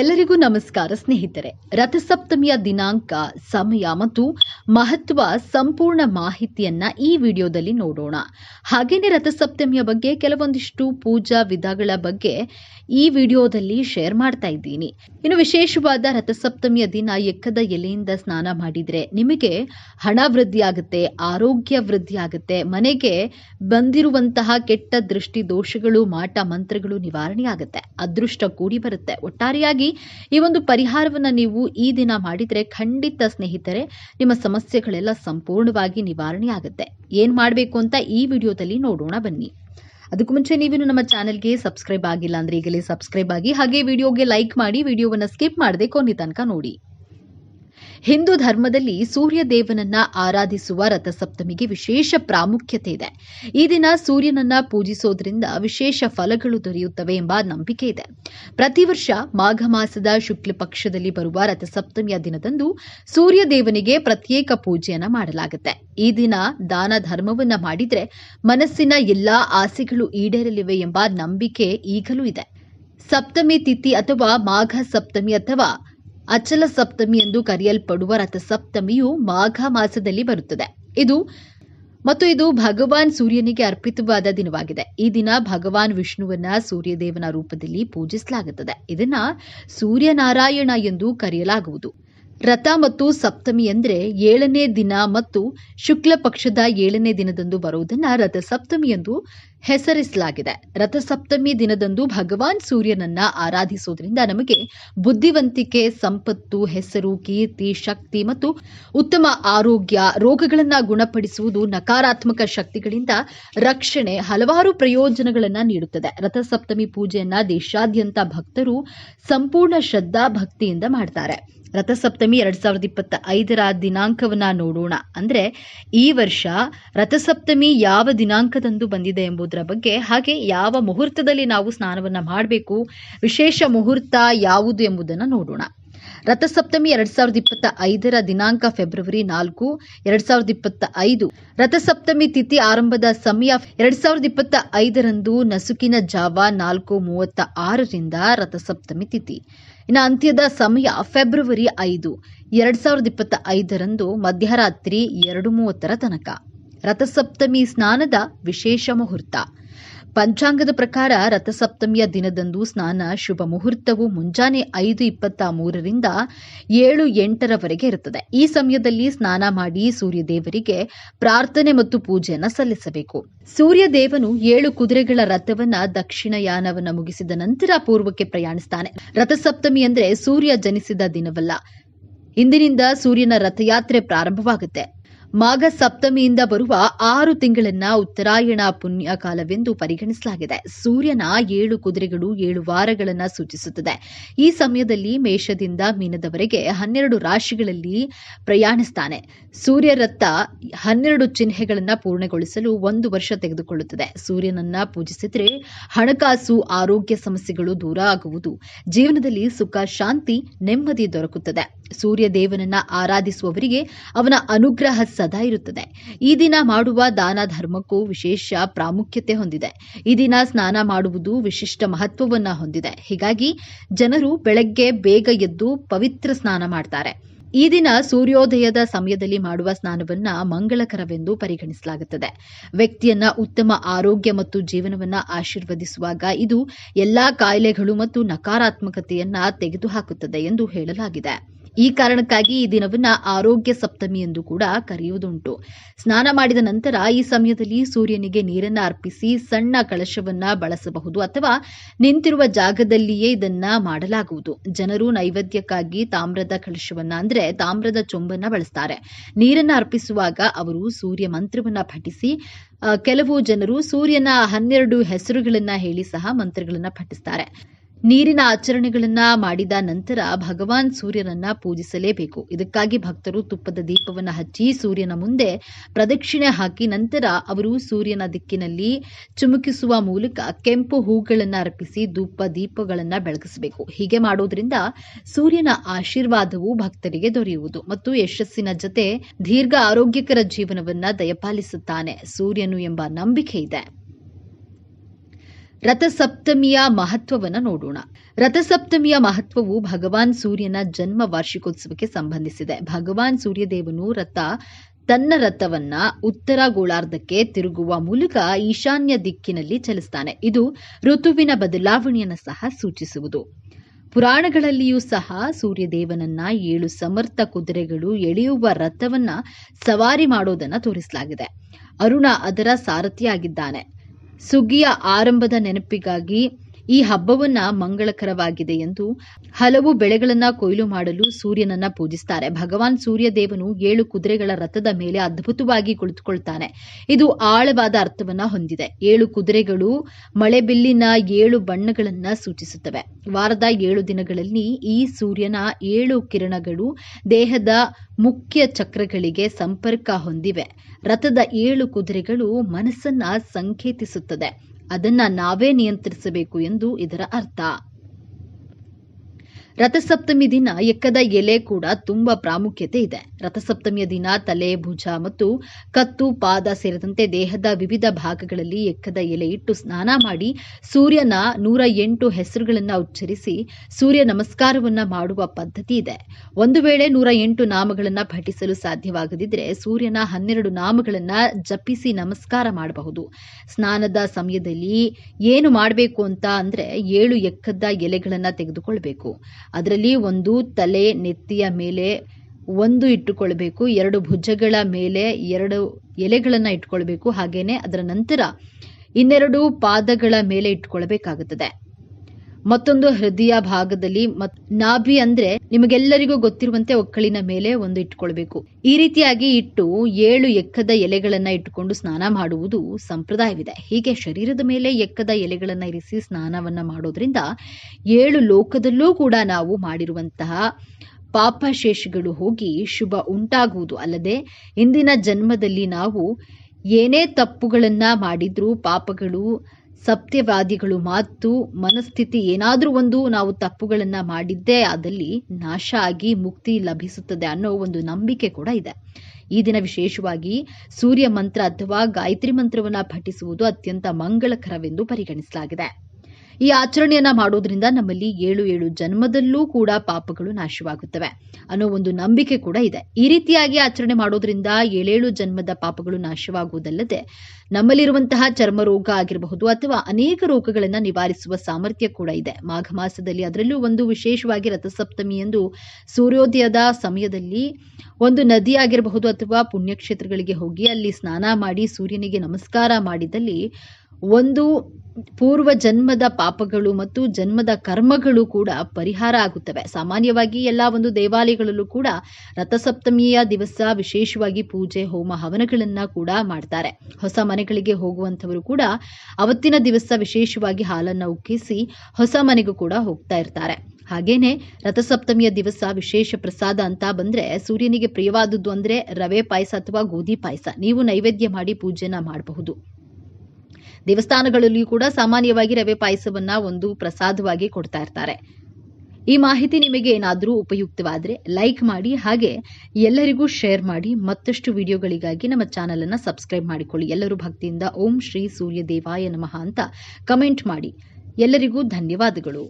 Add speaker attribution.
Speaker 1: ಎಲ್ಲರಿಗೂ ನಮಸ್ಕಾರ, ಸ್ನೇಹಿತರೆ. ರಥಸಪ್ತಮಿಯ ದಿನಾಂಕ, ಸಮಯ ಮತ್ತು ಮಹತ್ವ ಸಂಪೂರ್ಣ ಮಾಹಿತಿಯನ್ನ ಈ ವಿಡಿಯೋದಲ್ಲಿ ನೋಡೋಣ. ಹಾಗೇನೆ ರಥಸಪ್ತಮಿಯ ಬಗ್ಗೆ ಕೆಲವೊಂದಿಷ್ಟು ಪೂಜಾ ವಿಧಗಳ ಬಗ್ಗೆ ಈ ವಿಡಿಯೋದಲ್ಲಿ ಶೇರ್ ಮಾಡ್ತಾ ಇದ್ದೀನಿ. ಇನ್ನು ವಿಶೇಷವಾದ ರಥಸಪ್ತಮಿಯ ದಿನ ಎಕ್ಕದ ಎಲೆಯಿಂದ ಸ್ನಾನ ಮಾಡಿದ್ರೆ ನಿಮಗೆ ಹಣ ವೃದ್ಧಿ ಆಗುತ್ತೆ, ಆರೋಗ್ಯ ವೃದ್ಧಿ ಆಗುತ್ತೆ, ಮನೆಗೆ ಬಂದಿರುವಂತಹ ಕೆಟ್ಟ ದೃಷ್ಟಿ ದೋಷಗಳು, ಮಾಟ ಮಂತ್ರಗಳು ನಿವಾರಣೆ ಆಗುತ್ತೆ, ಅದೃಷ್ಟ ಕೂಡಿ ಬರುತ್ತೆ, ಒಟ್ಟಾರೆಯಾಗಿ ಈ ಒಂದು ಪರಿಹಾರವನ್ನ ನೀವು ಈ ದಿನ ಮಾಡಿದ್ರೆ ಖಂಡಿತ ಸ್ನೇಹಿತರೆ, ನಿಮ್ಮ ಸಮಸ್ಯೆಗಳೆಲ್ಲ ಸಂಪೂರ್ಣವಾಗಿ ನಿವಾರಣೆ ಆಗುತ್ತೆ ಏನು ಮಾಡಬೇಕು ಅಂತ ಈ ವಿಡಿಯೋದಲ್ಲಿ ನೋಡೋಣ ಬನ್ನಿ. ಅದಕ್ಕೂ ಮುಂಚೆ ನೀವೇನು ನಮ್ಮ ಚಾನೆಲ್ಗೆ ಸಬ್ಸ್ಕ್ರೈಬ್ ಆಗಿಲ್ಲ ಅಂದ್ರೆ ಈಗಲೇ ಸಬ್ಸ್ಕ್ರೈಬ್ ಆಗಿ ಹಾಗೆ ವಿಡಿಯೋಗೆ ಲೈಕ್ ಮಾಡಿ, ವಿಡಿಯೋವನ್ನ ಸ್ಕಿಪ್ ಮಾಡದೆ ಕೊನೆ ತನಕ ನೋಡಿ. ಹಿಂದೂ ಧರ್ಮದಲ್ಲಿ ಸೂರ್ಯ ದೇವನನ್ನ ಆರಾಧಿಸುವ ರಥಸಪ್ತಮಿಗೆ ವಿಶೇಷ ಪ್ರಾಮುಖ್ಯತೆ ಇದೆ. ಈ ದಿನ ಸೂರ್ಯನನ್ನ ಪೂಜಿಸೋದ್ರಿಂದ ವಿಶೇಷ ಫಲಗಳು ದೊರೆಯುತ್ತವೆ ಎಂಬ ನಂಬಿಕೆ ಇದೆ. ಪ್ರತಿ ವರ್ಷ ಮಾಘ ಮಾಸದ ಶುಕ್ಲ ಪಕ್ಷದಲ್ಲಿ ಬರುವ ರಥಸಪ್ತಮಿಯ ದಿನದಂದು ಸೂರ್ಯ ದೇವನಿಗೆ ಪ್ರತ್ಯೇಕ ಪೂಜೆಯನ್ನ ಮಾಡಲಾಗುತ್ತೆ. ಈ ದಿನ ದಾನ ಧರ್ಮವನ್ನ ಮಾಡಿದ್ರೆ ಮನಸ್ಸಿನ ಎಲ್ಲಾ ಆಸೆಗಳು ಈಡೇರಲಿವೆ ಎಂಬ ನಂಬಿಕೆ ಈಗಲೂ ಇದೆ. ಸಪ್ತಮಿ ತಿಥಿ ಅಥವಾ ಮಾಘ ಸಪ್ತಮಿ ಅಥವಾ ಅಚಲ ಸಪ್ತಮಿ ಎಂದು ಕರೆಯಲ್ಪಡುವ ರಥಸಪ್ತಮಿಯು ಮಾಘ ಮಾಸದಲ್ಲಿ ಬರುತ್ತದೆ. ಇದು ಮತ್ತು ಇದು ಭಗವಾನ್ ಸೂರ್ಯನಿಗೆ ಅರ್ಪಿತವಾದ ದಿನವಾಗಿದೆ. ಈ ದಿನ ಭಗವಾನ್ ವಿಷ್ಣುವನ್ನ ಸೂರ್ಯದೇವನ ರೂಪದಲ್ಲಿ ಪೂಜಿಸಲಾಗುತ್ತದೆ. ಇದನ್ನ ಸೂರ್ಯನಾರಾಯಣ ಎಂದು ಕರೆಯಲಾಗುವುದು. ರಥ ಮತ್ತು ಸಪ್ತಮಿ ಅಂದ್ರೆ ಏಳನೇ ದಿನ ಮತ್ತು ಶುಕ್ಲ ಪಕ್ಷದ ಏಳನೇ ದಿನದಂದು ಬರುವುದನ್ನ ರಥಸಪ್ತಮಿ ಎಂದು ಹೆಸರಿಸಲಾಗಿದೆ. ರಥಸಪ್ತಮಿ ದಿನದಂದು ಭಗವಾನ್ ಸೂರ್ಯನನ್ನ ಆರಾಧಿಸುವುದರಿಂದ ನಮಗೆ ಬುದ್ಧಿವಂತಿಕೆ, ಸಂಪತ್ತು, ಹೆಸರು, ಕೀರ್ತಿ, ಶಕ್ತಿ ಮತ್ತು ಉತ್ತಮ ಆರೋಗ್ಯ, ರೋಗಗಳನ್ನ ಗುಣಪಡಿಸುವುದು ನಕಾರಾತ್ಮಕ ಶಕ್ತಿಗಳಿಂದ ರಕ್ಷಣೆ ಹಲವಾರು ಪ್ರಯೋಜನಗಳನ್ನ ನೀಡುತ್ತದೆ. ರಥಸಪ್ತಮಿ ಪೂಜೆಯನ್ನ ದೇಶಾದ್ಯಂತ ಭಕ್ತರು ಸಂಪೂರ್ಣ ಶ್ರದ್ಧಾ ಭಕ್ತಿಯಿಂದ ಮಾಡ್ತಾರೆ. ರಥಸಪ್ತಮಿ ಎರಡ್ ಸಾವಿರದ ಇಪ್ಪತ್ತ ಐದರ ದಿನಾಂಕವನ್ನ ನೋಡೋಣ. ಅಂದ್ರೆ ಈ ವರ್ಷ ರಥಸಪ್ತಮಿ ಯಾವ ದಿನಾಂಕದಂದು ಬಂದಿದೆ ಎಂಬುದರ ಬಗ್ಗೆ, ಹಾಗೆ ಯಾವ ಮುಹೂರ್ತದಲ್ಲಿ ನಾವು ಸ್ನಾನವನ್ನ ಮಾಡಬೇಕು, ವಿಶೇಷ ಮುಹೂರ್ತ ಯಾವುದು ಎಂಬುದನ್ನು ನೋಡೋಣ. ರಥಸಪ್ತಮಿ ಎರಡ್ ಸಾವಿರದ ಇಪ್ಪತ್ತ ಐದರ ದಿನಾಂಕ ಫೆಬ್ರವರಿ ನಾಲ್ಕು, ಎರಡ್ ಸಾವಿರದ ಇಪ್ಪತ್ತ ಐದು ರಥಸಪ್ತಮಿ ತಿಥಿ ಆರಂಭದ ಸಮಯ ಎರಡ್ ಸಾವಿರದ ಇಪ್ಪತ್ತ ಐದರಂದು ನಸುಕಿನ ಜಾವ ನಾಲ್ಕು ಮೂವತ್ತ ಆರರಿಂದ ರಥಸಪ್ತಮಿ ತಿಥಿ. ಇನ್ನು ಅಂತ್ಯದ ಸಮಯ ಫೆಬ್ರವರಿ ಐದು, ಎರಡ್ ಸಾವಿರದ ಇಪ್ಪತ್ತ ಐದರಂದು ಮಧ್ಯರಾತ್ರಿ ಎರಡು ಮೂವತ್ತರ ತನಕ. ರಥಸಪ್ತಮಿ ಸ್ನಾನದ ವಿಶೇಷ ಮುಹೂರ್ತ. ಪಂಚಾಂಗದ ಪ್ರಕಾರ ರಥಸಪ್ತಮಿಯ ದಿನದಂದು ಸ್ನಾನ ಶುಭ ಮುಹೂರ್ತವು ಮುಂಜಾನೆ ಐದು ಇಪ್ಪತ್ತ ಮೂರರಿಂದ ಏಳು ಎಂಟರವರೆಗೆ ಇರುತ್ತದೆ. ಈ ಸಮಯದಲ್ಲಿ ಸ್ನಾನ ಮಾಡಿ ಸೂರ್ಯದೇವರಿಗೆ ಪ್ರಾರ್ಥನೆ ಮತ್ತು ಪೂಜೆಯನ್ನು ಸಲ್ಲಿಸಬೇಕು. ಸೂರ್ಯದೇವನು ಏಳು ಕುದುರೆಗಳ ರಥವನ್ನ ದಕ್ಷಿಣಯಾನವನ್ನು ಮುಗಿಸಿದ ನಂತರ ಪೂರ್ವಕ್ಕೆ ಪ್ರಯಾಣಿಸ್ತಾನೆ. ರಥಸಪ್ತಮಿ ಅಂದ್ರೆ ಸೂರ್ಯ ಜನಿಸಿದ ದಿನವಲ್ಲ. ಇಂದಿನಿಂದ ಸೂರ್ಯನ ರಥಯಾತ್ರೆ ಪ್ರಾರಂಭವಾಗುತ್ತೆ. ಮಾಘ ಸಪ್ತಮಿಯಿಂದ ಬರುವ ಆರು ತಿಂಗಳನ್ನ ಉತ್ತರಾಯಣ ಪುಣ್ಯ ಕಾಲವೆಂದು ಪರಿಗಣಿಸಲಾಗಿದೆ. ಸೂರ್ಯನ ಏಳು ಕುದುರೆಗಳು ಏಳು ವಾರಗಳನ್ನ ಸೂಚಿಸುತ್ತದೆ. ಈ ಸಮಯದಲ್ಲಿ ಮೇಷದಿಂದ ಮೀನದವರೆಗೆ ಹನ್ನೆರಡು ರಾಶಿಗಳಲ್ಲಿ ಪ್ರಯಾಣಿಸ್ತಾನೆ. ಸೂರ್ಯ ರತ ಹನ್ನೆರಡು ಚಿಹ್ನೆಗಳನ್ನ ಪೂರ್ಣಗೊಳಿಸಲು ಒಂದು ವರ್ಷ ತೆಗೆದುಕೊಳ್ಳುತ್ತದೆ. ಸೂರ್ಯನನ್ನ ಪೂಜಿಸಿದ್ರೆ ಹಣಕಾಸು, ಆರೋಗ್ಯ ಸಮಸ್ಯೆಗಳು ದೂರ ಆಗುವುದು. ಜೀವನದಲ್ಲಿ ಸುಖ, ಶಾಂತಿ, ನೆಮ್ಮದಿ ದೊರಕುತ್ತದೆ. ಸೂರ್ಯ ದೇವನನ್ನ ಆರಾಧಿಸುವವರಿಗೆ ಅವನ ಅನುಗ್ರಹ ಸದಾ ಇರುತ್ತದೆ. ಈ ದಿನ ಮಾಡುವ ದಾನ ಧರ್ಮಕ್ಕೂ ವಿಶೇಷ ಪ್ರಾಮುಖ್ಯತೆ ಹೊಂದಿದೆ. ಈ ದಿನ ಸ್ನಾನ ಮಾಡುವುದು ವಿಶಿಷ್ಟ ಮಹತ್ವವನ್ನು ಹೊಂದಿದೆ. ಹೀಗಾಗಿ ಜನರು ಬೆಳಗ್ಗೆ ಬೇಗ ಎದ್ದು ಪವಿತ್ರ ಸ್ನಾನ ಮಾಡ್ತಾರೆ. ಈ ದಿನ ಸೂರ್ಯೋದಯದ ಸಮಯದಲ್ಲಿ ಮಾಡುವ ಸ್ನಾನವನ್ನ ಮಂಗಳಕರವೆಂದು ಪರಿಗಣಿಸಲಾಗುತ್ತದೆ. ವ್ಯಕ್ತಿಯನ್ನ ಉತ್ತಮ ಆರೋಗ್ಯ ಮತ್ತು ಜೀವನವನ್ನ ಆಶೀರ್ವದಿಸುವಾಗ ಇದು ಎಲ್ಲಾ ಕಾಯಿಲೆಗಳು ಮತ್ತು ನಕಾರಾತ್ಮಕತೆಯನ್ನ ತೆಗೆದುಹಾಕುತ್ತದೆ ಎಂದು ಹೇಳಲಾಗಿದೆ. ಈ ಕಾರಣಕ್ಕಾಗಿ ಈ ದಿನವನ್ನ ಆರೋಗ್ಯ ಸಪ್ತಮಿ ಎಂದು ಕೂಡ ಕರೆಯುವುದುಂಟು. ಸ್ನಾನ ಮಾಡಿದ ನಂತರ ಈ ಸಮಯದಲ್ಲಿ ಸೂರ್ಯನಿಗೆ ನೀರನ್ನ ಅರ್ಪಿಸಿ ಸಣ್ಣ ಕಳಶವನ್ನ ಬಳಸಬಹುದು ಅಥವಾ ನಿಂತಿರುವ ಜಾಗದಲ್ಲಿಯೇ ಇದನ್ನ ಮಾಡಲಾಗುವುದು. ಜನರು ನೈವೇದ್ಯಕ್ಕಾಗಿ ತಾಮ್ರದ ಕಳಶವನ್ನ ಅಂದ್ರೆ ತಾಮ್ರದ ಚೊಂಬನ್ನ ಬಳಸ್ತಾರೆ. ನೀರನ್ನ ಅರ್ಪಿಸುವಾಗ ಅವರು ಸೂರ್ಯ ಮಂತ್ರವನ್ನ ಪಠಿಸಿ ಕೆಲವು ಜನರು ಸೂರ್ಯನ ಹನ್ನೆರಡು ಹೆಸರುಗಳನ್ನ ಹೇಳಿ ಸಹ ಮಂತ್ರಗಳನ್ನ ಪಠಿಸ್ತಾರೆ. ನೀರಿನ ಆಚರಣೆಗಳನ್ನ ಮಾಡಿದ ನಂತರ ಭಗವಾನ್ ಸೂರ್ಯನನ್ನ ಪೂಜಿಸಲೇಬೇಕು. ಇದಕ್ಕಾಗಿ ಭಕ್ತರು ತುಪ್ಪದ ದೀಪವನ್ನ ಹಚ್ಚಿ ಸೂರ್ಯನ ಮುಂದೆ ಪ್ರದಕ್ಷಿಣೆ ಹಾಕಿ ನಂತರ ಅವರು ಸೂರ್ಯನ ದಿಕ್ಕಿನಲ್ಲಿ ಚುಮುಕಿಸುವ ಮೂಲಕ ಕೆಂಪು ಹೂಗಳನ್ನು ಅರ್ಪಿಸಿ ಧೂಪ ದೀಪಗಳನ್ನು ಬೆಳಗಿಸಬೇಕು. ಹೀಗೆ ಮಾಡೋದ್ರಿಂದ ಸೂರ್ಯನ ಆಶೀರ್ವಾದವು ಭಕ್ತರಿಗೆ ದೊರೆಯುವುದು ಮತ್ತು ಯಶಸ್ಸಿನ ಜೊತೆ ದೀರ್ಘ ಆರೋಗ್ಯಕರ ಜೀವನವನ್ನ ದಯಪಾಲಿಸುತ್ತಾನೆ. ಸೂರ್ಯನು ಎಂಬ ನಂಬಿಕೆ ಇದೆ. ರಥಸಪ್ತಮಿಯ ಮಹತ್ವವನ್ನು ನೋಡೋಣ. ರಥಸಪ್ತಮಿಯ ಮಹತ್ವವು ಭಗವಾನ್ ಸೂರ್ಯನ ಜನ್ಮ ವಾರ್ಷಿಕೋತ್ಸವಕ್ಕೆ ಸಂಬಂಧಿಸಿದೆ. ಭಗವಾನ್ ಸೂರ್ಯದೇವನು ರಥ, ತನ್ನ ರಥವನ್ನ ಉತ್ತರ ಗೋಳಾರ್ಧಕ್ಕೆ ತಿರುಗುವ ಮೂಲಕ ಈಶಾನ್ಯ ದಿಕ್ಕಿನಲ್ಲಿ ಚಲಿಸ್ತಾನೆ. ಇದು ಋತುವಿನ ಬದಲಾವಣೆಯನ್ನು ಸಹ ಸೂಚಿಸುವುದು. ಪುರಾಣಗಳಲ್ಲಿಯೂ ಸಹ ಸೂರ್ಯದೇವನನ್ನ ಏಳು ಸಮರ್ಥ ಕುದುರೆಗಳು ಎಳೆಯುವ ರಥವನ್ನ ಸವಾರಿ ಮಾಡೋದನ್ನ ತೋರಿಸಲಾಗಿದೆ. ಅರುಣ ಅದರ ಸಾರಥಿಯಾಗಿದ್ದಾನೆ. ಸುಗ್ಗಿಯ ಆರಂಭದ ನೆನಪಿಗಾಗಿ ಈ ಹಬ್ಬವನ್ನ ಮಂಗಳಕರವಾಗಿದೆ ಎಂದು ಹಲವು ಬೆಳೆಗಳನ್ನ ಕೊಯ್ಲು ಮಾಡಲು ಸೂರ್ಯನನ್ನ ಪೂಜಿಸ್ತಾರೆ. ಭಗವಾನ್ ಸೂರ್ಯ ದೇವನು ಏಳು ಕುದುರೆಗಳ ರಥದ ಮೇಲೆ ಅದ್ಭುತವಾಗಿ ಕುಳಿತುಕೊಳ್ತಾನೆ. ಇದು ಆಳವಾದ ಅರ್ಥವನ್ನ ಹೊಂದಿದೆ. ಏಳು ಕುದುರೆಗಳು ಮಳೆಬಿಲ್ಲಿನ ಏಳು ಬಣ್ಣಗಳನ್ನ ಸೂಚಿಸುತ್ತವೆ. ವಾರದ ಏಳು ದಿನಗಳಲ್ಲಿ ಈ ಸೂರ್ಯನ ಏಳು ಕಿರಣಗಳು ದೇಹದ ಮುಖ್ಯ ಚಕ್ರಗಳಿಗೆ ಸಂಪರ್ಕ ಹೊಂದಿವೆ. ರಥದ ಏಳು ಕುದುರೆಗಳು ಮನಸ್ಸನ್ನ ಸಂಕೇತಿಸುತ್ತದೆ. ಅದನ್ನ ನಾವೇ ನಿಯಂತ್ರಿಸಬೇಕು ಎಂದು ಇದರ ಅರ್ಥ. ರಥಸಪ್ತಮಿ ದಿನ ಎಕ್ಕದ ಎಲೆ ಕೂಡ ತುಂಬಾ ಪ್ರಾಮುಖ್ಯತೆ ಇದೆ. ರಥಸಪ್ತಮಿಯ ದಿನ ತಲೆ, ಭುಜ ಮತ್ತು ಕತ್ತು, ಪಾದ ಸೇರಿದಂತೆ ದೇಹದ ವಿವಿಧ ಭಾಗಗಳಲ್ಲಿ ಎಕ್ಕದ ಎಲೆ ಇಟ್ಟು ಸ್ನಾನ ಮಾಡಿ ಸೂರ್ಯನ ನೂರ ಎಂಟು ಹೆಸರುಗಳನ್ನ ಉಚ್ಚರಿಸಿ ಸೂರ್ಯ ನಮಸ್ಕಾರವನ್ನ ಮಾಡುವ ಪದ್ಧತಿ ಇದೆ. ಒಂದು ವೇಳೆ ನೂರ ಎಂಟು ನಾಮಗಳನ್ನ ಪಠಿಸಲು ಸಾಧ್ಯವಾಗದಿದ್ದರೆ ಸೂರ್ಯನ ಹನ್ನೆರಡು ನಾಮಗಳನ್ನ ಜಪಿಸಿ ನಮಸ್ಕಾರ ಮಾಡಬಹುದು. ಸ್ನಾನದ ಸಮಯದಲ್ಲಿ ಏನು ಮಾಡಬೇಕು ಅಂತ ಅಂದ್ರೆ ಏಳು ಎಕ್ಕದ ಎಲೆಗಳನ್ನ ತೆಗೆದುಕೊಳ್ಬೇಕು. ಅದರಲ್ಲಿ ಒಂದು ತಲೆ ನೆತ್ತಿಯ ಮೇಲೆ ಒಂದು ಇಟ್ಟುಕೊಳ್ಬೇಕು, ಎರಡು ಭುಜಗಳ ಮೇಲೆ ಎರಡು ಎಲೆಗಳನ್ನ ಇಟ್ಕೊಳ್ಬೇಕು ಹಾಗೇನೆ ಅದರ ನಂತರ ಇನ್ನೆರಡು ಪಾದಗಳ ಮೇಲೆ ಇಟ್ಕೊಳ್ಬೇಕಾಗುತ್ತದೆ ಮತ್ತೊಂದು ಹೃದಯ ಭಾಗದಲ್ಲಿ ನಾಭಿ ಅಂದ್ರೆ ನಿಮಗೆಲ್ಲರಿಗೂ ಗೊತ್ತಿರುವಂತೆ ಒಕ್ಕಳಿನ ಮೇಲೆ ಒಂದು ಇಟ್ಕೊಳ್ಬೇಕು ಈ ರೀತಿಯಾಗಿ ಇಟ್ಟು ಏಳು ಎಕ್ಕದ ಎಲೆಗಳನ್ನ ಇಟ್ಟುಕೊಂಡು ಸ್ನಾನ ಮಾಡುವುದು ಸಂಪ್ರದಾಯವಿದೆ. ಹೀಗೆ ಶರೀರದ ಮೇಲೆ ಎಕ್ಕದ ಎಲೆಗಳನ್ನ ಇರಿಸಿ ಸ್ನಾನವನ್ನ ಮಾಡೋದ್ರಿಂದ ಏಳು ಲೋಕದಲ್ಲೂ ಕೂಡ ನಾವು ಮಾಡಿರುವಂತಹ ಪಾಪಶೇಷಗಳು ಹೋಗಿ ಶುಭ ಉಂಟಾಗುವುದು. ಅಲ್ಲದೆ ಇಂದಿನ ಜನ್ಮದಲ್ಲಿ ನಾವು ಏನೇ ತಪ್ಪುಗಳನ್ನ ಮಾಡಿದ್ರೂ ಪಾಪಗಳು ಸತ್ಯವಾದಿಗಳು ಮಾತು, ಮನಸ್ಥಿತಿ ಏನಾದರೂ ಒಂದು ನಾವು ತಪ್ಪುಗಳನ್ನು ಮಾಡಿದ್ದೇ ಅದಲ್ಲಿ ನಾಶ ಆಗಿ ಮುಕ್ತಿ ಲಭಿಸುತ್ತದೆ ಅನ್ನೋ ಒಂದು ನಂಬಿಕೆ ಕೂಡ ಇದೆ. ಈ ದಿನ ವಿಶೇಷವಾಗಿ ಸೂರ್ಯ ಮಂತ್ರ ಅಥವಾ ಗಾಯತ್ರಿ ಮಂತ್ರವನ್ನು ಪಠಿಸುವುದು ಅತ್ಯಂತ ಮಂಗಳಕರವೆಂದು ಪರಿಗಣಿಸಲಾಗಿದೆ. ಈ ಆಚರಣೆಯನ್ನ ಮಾಡೋದ್ರಿಂದ ನಮ್ಮಲ್ಲಿ ಏಳು ಏಳು ಜನ್ಮದಲ್ಲೂ ಕೂಡ ಪಾಪಗಳು ನಾಶವಾಗುತ್ತವೆ ಅನ್ನೋ ಒಂದು ನಂಬಿಕೆ ಕೂಡ ಇದೆ. ಈ ರೀತಿಯಾಗಿ ಆಚರಣೆ ಮಾಡೋದ್ರಿಂದ ಏಳೇಳು ಜನ್ಮದ ಪಾಪಗಳು ನಾಶವಾಗುವುದಲ್ಲದೆ ನಮ್ಮಲ್ಲಿರುವಂತಹ ಚರ್ಮ ರೋಗ ಆಗಿರಬಹುದು ಅಥವಾ ಅನೇಕ ರೋಗಗಳನ್ನು ನಿವಾರಿಸುವ ಸಾಮರ್ಥ್ಯ ಕೂಡ ಇದೆ. ಮಾಘ ಮಾಸದಲ್ಲಿ ಅದರಲ್ಲೂ ಒಂದು ವಿಶೇಷವಾಗಿ ರಥಸಪ್ತಮಿ ಎಂದು ಸೂರ್ಯೋದಯದ ಸಮಯದಲ್ಲಿ ಒಂದು ನದಿ ಆಗಿರಬಹುದು ಅಥವಾ ಪುಣ್ಯಕ್ಷೇತ್ರಗಳಿಗೆ ಹೋಗಿ ಅಲ್ಲಿ ಸ್ನಾನ ಮಾಡಿ ಸೂರ್ಯನಿಗೆ ನಮಸ್ಕಾರ ಮಾಡಿದಲ್ಲಿ ಒಂದು ಪೂರ್ವ ಜನ್ಮದ ಪಾಪಗಳು ಮತ್ತು ಜನ್ಮದ ಕರ್ಮಗಳು ಕೂಡ ಪರಿಹಾರ ಆಗುತ್ತವೆ. ಸಾಮಾನ್ಯವಾಗಿ ಎಲ್ಲ ಒಂದು ದೇವಾಲಯಗಳಲ್ಲೂ ಕೂಡ ರಥಸಪ್ತಮಿಯ ದಿವಸ ವಿಶೇಷವಾಗಿ ಪೂಜೆ, ಹೋಮ, ಹವನಗಳನ್ನ ಕೂಡ ಮಾಡ್ತಾರೆ. ಹೊಸ ಮನೆಗಳಿಗೆ ಹೋಗುವಂಥವರು ಕೂಡ ಅವತ್ತಿನ ದಿವಸ ವಿಶೇಷವಾಗಿ ಹಾಲನ್ನು ಉಕ್ಕಿಸಿ ಹೊಸ ಮನೆಗೂ ಕೂಡ ಹೋಗ್ತಾ ಇರ್ತಾರೆ. ಹಾಗೇನೆ ರಥಸಪ್ತಮಿಯ ದಿವಸ ವಿಶೇಷ ಪ್ರಸಾದ ಅಂತ ಬಂದ್ರೆ ಸೂರ್ಯನಿಗೆ ಪ್ರಿಯವಾದದ್ದು ಅಂದ್ರೆ ರವೆ ಪಾಯಸ ಅಥವಾ ಗೋಧಿ ಪಾಯಸ. ನೀವು ನೈವೇದ್ಯ ಮಾಡಿ ಪೂಜೆನ ಮಾಡಬಹುದು. ದೇವಸ್ಥಾನಗಳಲ್ಲಿಯೂ ಕೂಡ ಸಾಮಾನ್ಯವಾಗಿ ರವೆ ಪಾಯಸವನ್ನ ಒಂದು ಪ್ರಸಾದವಾಗಿ ಕೊಡ್ತಾ ಇರ್ತಾರೆ. ಈ ಮಾಹಿತಿ ನಿಮಗೆ ಏನಾದರೂ ಉಪಯುಕ್ತವಾದರೆ ಲೈಕ್ ಮಾಡಿ, ಹಾಗೆ ಎಲ್ಲರಿಗೂ ಶೇರ್ ಮಾಡಿ, ಮತ್ತಷ್ಟು ವಿಡಿಯೋಗಳಿಗಾಗಿ ನಮ್ಮ ಚಾನಲ್ ಅನ್ನ ಸಬ್ಸ್ಕ್ರೈಬ್ ಮಾಡಿಕೊಳ್ಳಿ. ಎಲ್ಲರೂ ಭಕ್ತಿಯಿಂದ ಓಂ ಶ್ರೀ ಸೂರ್ಯ ದೇವಾಯ ನಮಃ ಅಂತ ಕಮೆಂಟ್ ಮಾಡಿ. ಎಲ್ಲರಿಗೂ ಧನ್ಯವಾದಗಳು.